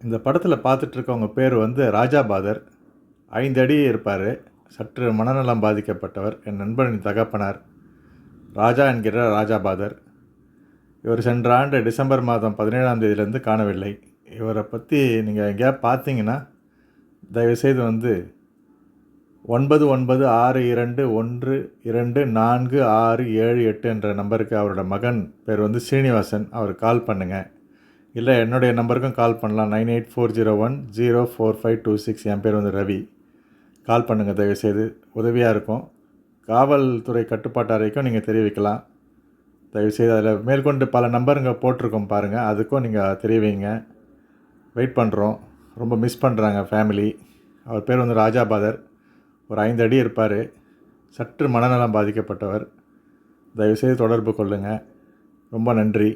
இந்த படத்தில் பார்த்துட்டு இருக்கவங்க பேர் வந்து ராஜா பாதர் ஐந்து அடி இருப்பார். சற்று மனநலம் பாதிக்கப்பட்டவர். என் நண்பனின் தகப்பனார் ராஜா என்கிற ராஜா பாதர் இவர் சென்ற ஆண்டு டிசம்பர் மாதம் பதினேழாம் தேதியிலேருந்து காணவில்லை. இவரை பற்றி நீங்கள் எங்கேயா பார்த்தீங்கன்னா தயவுசெய்து வந்து ஒன்பது ஒன்பது ஆறு இரண்டு ஒன்று இரண்டு நான்கு ஆறு ஏழு எட்டு என்ற நம்பருக்கு அவரோட மகன் பேர் வந்து ஸ்ரீனிவாசன் அவர் கால் பண்ணுங்கள் இல்லை என்னுடைய நம்பருக்கும் கால் பண்ணலாம். Nine eight four zero one zero four five two six. என் பேர் வந்து ரவி. கால் பண்ணுங்கள் தயவுசெய்து. உதவியாக இருக்கும். காவல்துறை கட்டுப்பாட்டு அறைக்கும் நீங்கள் தெரிவிக்கலாம். தயவுசெய்து அதில் மேற்கொண்டு பல நம்பருங்க போட்டிருக்கோம் பாருங்கள் அதுக்கும் நீங்கள் தெரிவிங்க. வெயிட் பண்ணுறோம் ரொம்ப மிஸ் பண்ணுறாங்க ஃபேமிலி அவர் பேர் வந்து ராஜாபாதர். ஒரு ஐந்து அடி இருப்பார். சற்று மனநலம் பாதிக்கப்பட்டவர். தயவுசெய்து தொடர்பு கொள்ளுங்கள் ரொம்ப நன்றி.